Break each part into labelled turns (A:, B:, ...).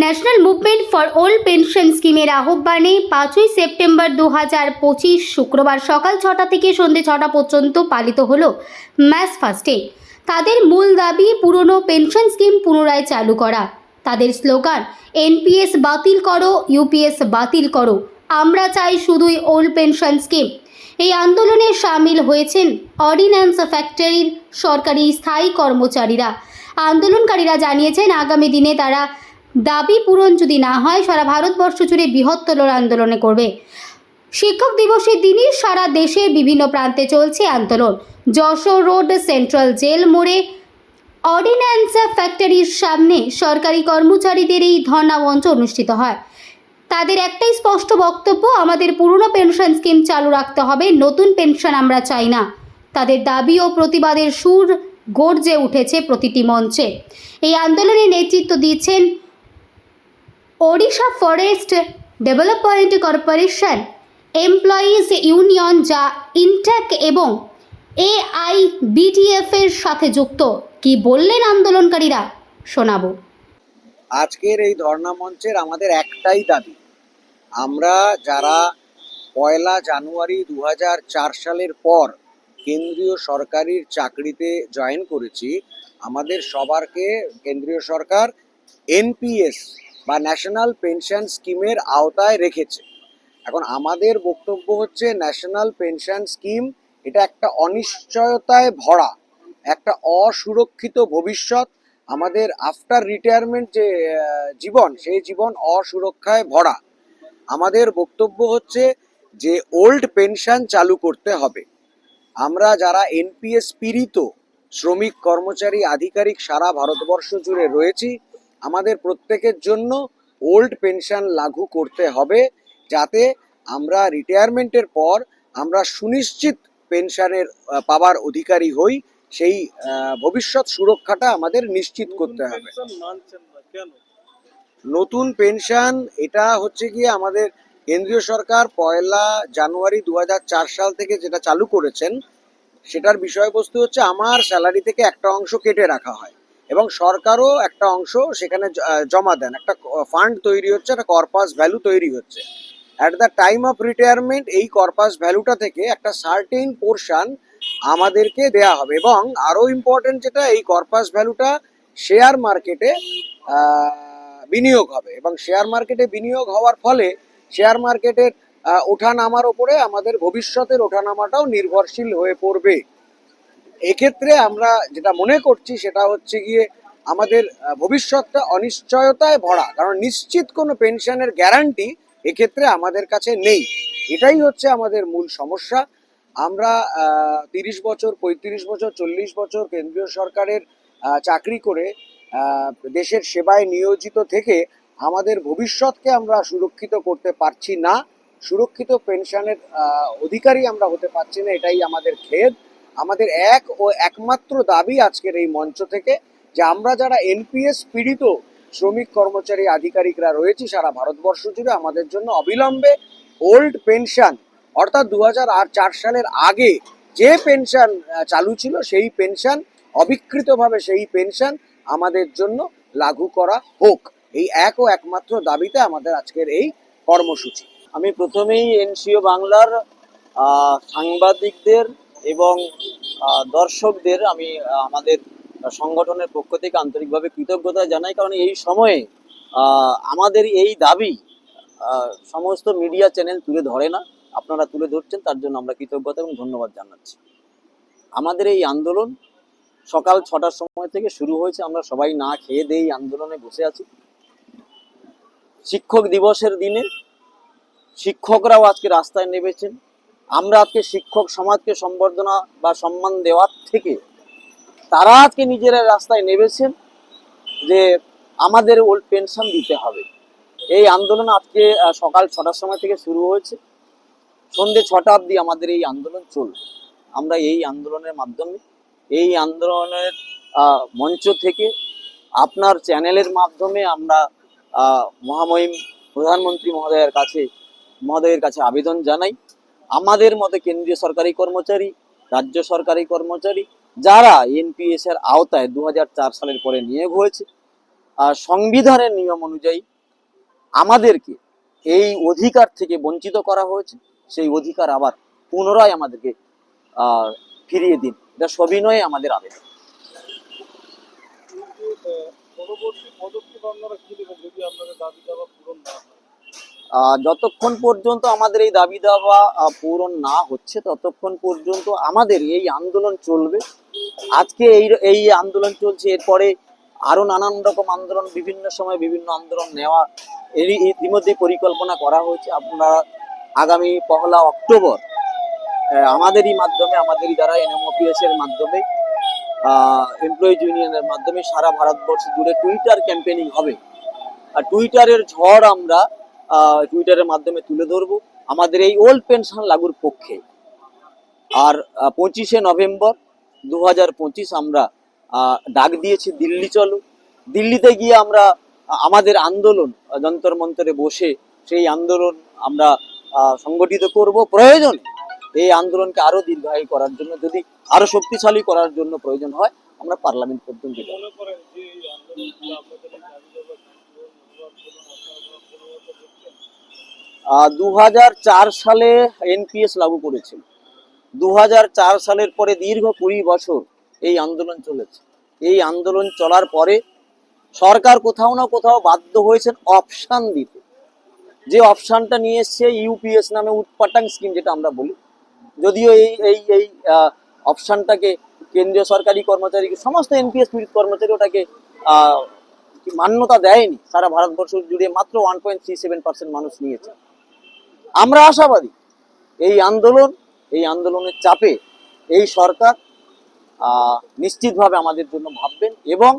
A: National movement for old pension স্কিমের আহ্বানে পাঁচই সেপ্টেম্বর দু হাজার পঁচিশ শুক্রবার সকাল ছটা থেকে সন্ধে ছটা পর্যন্ত পালিত হলো ম্যাস ফার্স্টে তাদের মূল দাবি, পুরনো পেনশন স্কিম পুনরায় চালু করা। তাদের স্লোগান, এনপিএস বাতিল করো, ইউপিএস বাতিল করো। আমরা চাই শুধুই ওল্ড পেনশন স্কিম। এই আন্দোলনে সামিল হয়েছেন অর্ডিন্যান্স ফ্যাক্টরির সরকারি স্থায়ী কর্মচারীরা। আন্দোলনকারীরা জানিয়েছেন, আগামী দিনে তারা দাবি পূরণ যদি না হয়, সারা ভারতবর্ষ জুড়ে বৃহত্তর আন্দোলনে করবে। শিক্ষক দিবসের দিনই সারা দেশের বিভিন্ন প্রান্তে চলছে আন্দোলন। যশোর রোড, সেন্ট্রাল জেল মোড়ে অর্ডিন্যান্স ফ্যাক্টরির সামনে সরকারি কর্মচারীদের এই ধর্ণা মঞ্চ অনুষ্ঠিত হয়। তাদের একটাই স্পষ্ট বক্তব্য, আমাদের পুরনো পেনশন স্কিম চালু রাখতে হবে, নতুন পেনশন আমরা চাই না। তাদের দাবি ও প্রতিবাদের সুর গর্জে উঠেছে প্রতিটি মঞ্চে। এই আন্দোলনে নেতৃত্ব দিচ্ছেন Odisha forest development corporation employees union যা ইনটেক এবং এআই বিডিএফ এর সাথে যুক্ত। কি বললেন আন্দোলনকারীরা? শোনাবো।
B: আজকের এই ধর্ণা মঞ্চের আমাদের একটাই দাবি, আমরা যারা পয়লা জানুয়ারি দু হাজার চার সালের পর কেন্দ্রীয় সরকারির চাকরিতে জয়েন করেছি, আমাদের সবারকে কেন্দ্রীয় সরকার এনপিএস বা ন্যাশনাল পেনশন স্কিমের আওতায় রেখেছে। এখন আমাদের বক্তব্য হচ্ছে ন্যাশনাল পেনশন স্কিম এটা একটা অনিশ্চয়তায় ভরা, একটা অসুরক্ষিত ভবিষ্যৎ। আমাদের আফটার রিটায়ারমেন্ট যে জীবন, সেই জীবন অসুরক্ষায় ভরা। আমাদের বক্তব্য হচ্ছে যে ওল্ড পেনশন চালু করতে হবে। আমরা যারা এনপিএস পীড়িত, শ্রমিক, কর্মচারী, আধিকারিক সারা ভারতবর্ষ জুড়ে রয়েছি আমাদের প্রত্যেকের জন্য ওল্ড পেনশন লাগু করতে হবে যাতে আমরা রিটায়ারমেন্টের পর আমরা সুনিশ্চিত পেনশনের পাওয়ার অধিকারী হই সেই ভবিষ্যৎ সুরক্ষাটা আমাদের নিশ্চিত করতে হবে। নতুন পেনশন এটা হচ্ছে গিয়ে আমাদের কেন্দ্রীয় সরকার পয়লা জানুয়ারি দু হাজার চার সাল থেকে যেটা চালু করেছেন সেটার বিষয়বস্তু হচ্ছে আমার স্যালারি থেকে একটা অংশ কেটে রাখা হয়। এবং সরকারও একটা অংশ সেখানে জমা দেন। একটা ফান্ড তৈরি হচ্ছে, একটা কর্পাস ভ্যালু তৈরি হচ্ছে। At the time of retirement এই কর্পাস ভ্যালুটা থেকে একটা সার্টেন পোর্শন আমাদেরকে দেয়া হবে। এবং আরও ইম্পর্টেন্ট যেটা, এই কর্পাস ভ্যালুটা শেয়ার মার্কেটে বিনিয়োগ হবে। এবং শেয়ার মার্কেটে বিনিয়োগ হওয়ার ফলে শেয়ার মার্কেটের ওঠানামার ওপরে আমাদের ভবিষ্যতের ওঠানামাটাও নির্ভরশীল হয়ে পড়বে। এক্ষেত্রে আমরা যেটা মনে করছি সেটা হচ্ছে গিয়ে আমাদের ভবিষ্যৎটা অনিশ্চয়তায় ভরা, কারণ নিশ্চিত কোনো পেনশনের গ্যারান্টি এক্ষেত্রে আমাদের কাছে নেই। এটাই হচ্ছে আমাদের মূল সমস্যা। আমরা তিরিশ বছর, পঁয়ত্রিশ বছর, চল্লিশ বছর কেন্দ্রীয় সরকারের চাকরি করে দেশের সেবায় নিয়োজিত থেকে আমাদের ভবিষ্যৎকে আমরা সুরক্ষিত করতে পারছি না। সুরক্ষিত পেনশনের অধিকারী আমরা হতে পারছি না, এটাই আমাদের খেদ আমাদের এক ও একমাত্র দাবি আজকের এই মঞ্চ থেকে যে আমরা যারা এনপিএস পীড়িত শ্রমিক কর্মচারী আধিকারিকরা রয়েছি সারা ভারতবর্ষ জুড়ে, আমাদের জন্য অবিলম্বে ওল্ড পেনশন, অর্থাৎ দু সালের আগে যে পেনশন চালু ছিল সেই পেনশন, অবিকৃতভাবে সেই পেনশন আমাদের জন্য লাগু করা হোক। এই এক ও একমাত্র দাবিতে আমাদের আজকের এই কর্মসূচি।
C: আমি প্রথমেই এনসিও বাংলার সাংবাদিকদের এবং দর্শকদের আমি আমাদের সংগঠনের পক্ষ থেকে আন্তরিকভাবে কৃতজ্ঞতা জানাই। কারণ এই সময়ে আমাদের এই দাবি সমস্ত মিডিয়া চ্যানেল তুলে ধরে না। আপনারা তুলে ধরছেন, তার জন্য আমরা কৃতজ্ঞতা এবং ধন্যবাদ জানাচ্ছি। আমাদের এই আন্দোলন সকাল ছটার সময় থেকে শুরু হয়েছে। আমরা সবাই না খেয়ে দিয়ে আন্দোলনে বসে আছি। শিক্ষক দিবসের দিনে শিক্ষকরাও আজকে রাস্তায় নেমেছেন। আমরা আজকে শিক্ষক সমাজকে সম্বর্ধনা বা সম্মান দেওয়ার থেকে তারা আজকে নিজেরা রাস্তায় নেমেছেন যে আমাদের ওল্ড পেনশন দিতে হবে। এই আন্দোলন আজকে সকাল ছটার সময় থেকে শুরু হয়েছে। সন্ধে ছটা অবধি আমাদের এই আন্দোলন চলবে। আমরা এই আন্দোলনের মাধ্যমে, এই আন্দোলনের মঞ্চ থেকে আপনার চ্যানেলের মাধ্যমে আমরা মহামহিম, প্রধানমন্ত্রী মহোদয়ের কাছে মহোদয়ের কাছে আবেদন জানাই। আমাদের মতে কেন্দ্রীয় সরকারি কর্মচারী, রাজ্য সরকারি কর্মচারী, যারা এনপিএস এর আওতায় দু হাজার চার সালের পরে নিয়োগ হয়েছে, আর সংবিধানের নিয়ম অনুযায়ী আমাদেরকে এই অধিকার থেকে বঞ্চিত করা হয়েছে, সেই অধিকার আবার পুনরায় আমাদেরকে ফিরিয়ে দিন। এটা সবিনয়ে আমাদের আবেদন।
D: পরবর্তী পদক্ষেপ আপনারা কি যদি আপনাদের দাবি দাবা
C: যতক্ষণ পর্যন্ত আমাদের এই দাবি দাওয়া পূরণ না হচ্ছে, ততক্ষণ পর্যন্ত আমাদের এই আন্দোলন চলবে। আজকে এই এই আন্দোলন চলছে, এরপরে আরও নানান রকম আন্দোলন, বিভিন্ন সময় বিভিন্ন আন্দোলন নেওয়া এরই ইতিমধ্যে পরিকল্পনা করা হয়েছে। আপনারা আগামী পহলা অক্টোবর আমাদেরই মাধ্যমে, আমাদেরই দ্বারা এনএমওপিএস এর মাধ্যমে এমপ্লয়িজ ইউনিয়নের মাধ্যমে সারা ভারতবর্ষ জুড়ে টুইটার ক্যাম্পেনিং হবে। আর টুইটারের ঝড় আমরা টুইটারের মাধ্যমে তুলে ধরবো। আমাদের এই ওল্ড পেনশন লাগুর পক্ষে। আর পঁচিশে নভেম্বর দু হাজার পঁচিশ আমরা ডাক দিয়েছি, দিল্লি চলো। দিল্লিতে গিয়ে আমরা আমাদের আন্দোলন, যন্তর মন্তরে বসে সেই আন্দোলন আমরা সংগঠিত করব। প্রয়োজন, এই আন্দোলনকে আরও দীর্ঘায়ী করার জন্য, যদি আরও শক্তিশালী করার জন্য প্রয়োজন হয়, আমরা পার্লামেন্ট পর্যন্ত যাব
D: মনে করেন যে এই আন্দোলনগুলো আপনাদের এই দাবি দাবা পূরণ হওয়ার জন্য আপনারা কোনো মতো দেখছেন
C: দু হাজার চার সালে এনপিএস লাগু করেছিল দু সালের পরে দীর্ঘ কুড়ি বছর এই আন্দোলন চলেছে। এই আন্দোলন চলার পরে সরকার কোথাও না কোথাও বাধ্য হয়েছেন অপশান দিতে। যে অপশানটা নিয়ে এসছে ইউপিএস নামে উৎপাটাং স্কিম যেটা আমরা বলি। যদিও এই এই এই অপশানটাকে কেন্দ্রীয় সরকারি কর্মচারী, সমস্ত এনপিএস পীড়িত কর্মচারী ওটাকে মান্যতা দেয়নি। সারা ভারতবর্ষ জুড়ে মাত্র one point three seven percent মানুষ নিয়েছে। আমরা আশাবাদী। এই আন্দোলন, এই আন্দোলনের চাপে এই সরকার নিশ্চিতভাবে আমাদের জন্য ভাববেন এবং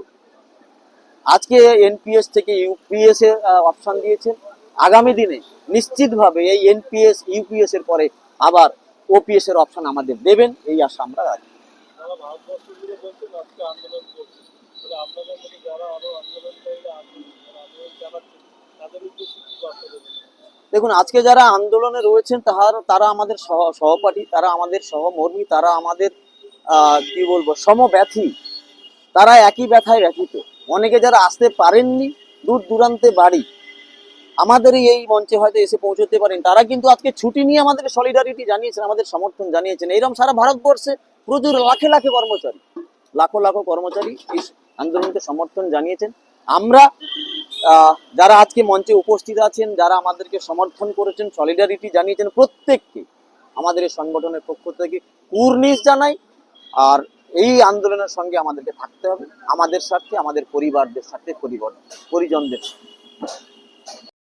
C: আজকে এনপিএস থেকে ইউপিএস এর অপশন দিয়েছেন। আগামী দিনে নিশ্চিতভাবে এই এনপিএস, ইউপিএস এর পরে আবার ওপিএস এর অপশন আমাদের দেবেন, এই আশা আমরা রাখি।
D: আন্দোলন
C: দেখুন, আজকে যারা আন্দোলনে রয়েছেন, তাহার তারা আমাদের সহ সহপাঠী, তারা আমাদের সহমর্মী তারা আমাদের কি বলব, সমব্যথী। তারা একই ব্যথায় ব্যথিত। অনেকে যারা আসতে পারেননি, দূর দূরান্তে বাড়ি, আমাদেরই এই মঞ্চে হয়তো এসে পৌঁছতে পারেন। তারা কিন্তু আজকে ছুটি নিয়ে আমাদের সলিডারিটি জানিয়েছেন, আমাদের সমর্থন জানিয়েছেন। এইরকম সারা ভারতবর্ষে প্রচুর লাখে লাখে কর্মচারী, লাখো লাখো কর্মচারী এই আন্দোলনকে সমর্থন জানিয়েছেন। আমরা যারা আজকে মঞ্চে উপস্থিত আছেন, যারা আমাদেরকে সমর্থন করেছেন সলিডারিটি জানিয়েছেন প্রত্যেককে, আমাদের এই সংগঠনের পক্ষ থেকে কুর্নিশ জানাই আর এই আন্দোলনের সঙ্গে আমাদেরকে থাকতে হবে, আমাদের স্বার্থে, আমাদের পরিবারদের সাথে পরিবার পরিজনদের।